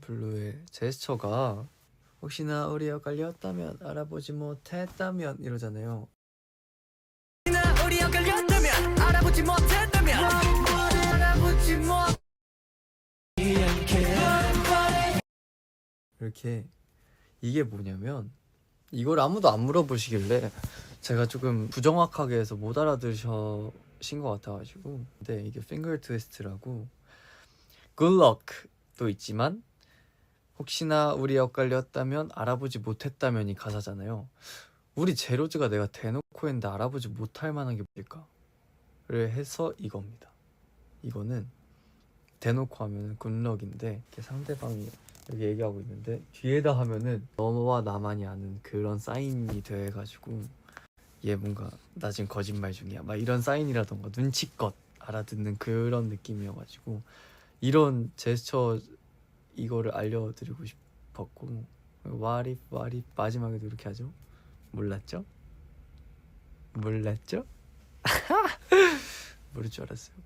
블루의 제스처가 혹시나 우리 엇갈렸다면 알아보지 못했다면 이러잖아요. 나 우리 엇갈렸다면 알아보지 못했다면. 알아보지 못 이렇게 이게 뭐냐면 이걸 아무도 안 물어보시길래 제가 조금 부정확하게 해서 못 알아들으신 것 같아가지고. 근데 이게 finger twist라고. Good luck도 있지만 혹시나 우리 엇갈렸다면 알아보지 못했다면이 가사잖아요. 우리 제로즈가 내가 대놓고 했는데 알아보지 못할 만한 게 뭘까를 해서 이겁니다. 이거는 대놓고 하면 굿럭인데 이렇게 상대방이 여기 얘기하고 있는데 뒤에다 하면은 너와 나만이 아는 그런 사인이 돼가지고 얘 뭔가 나 지금 거짓말 중이야. 막 이런 사인이라던가 눈치껏 알아듣는 그런 느낌이어가지고 이런 제스처 이거를 알려드리고 싶었고 what if 마지막에도 이렇게 하죠 몰랐죠? 몰랐죠? 모를 줄 알았어요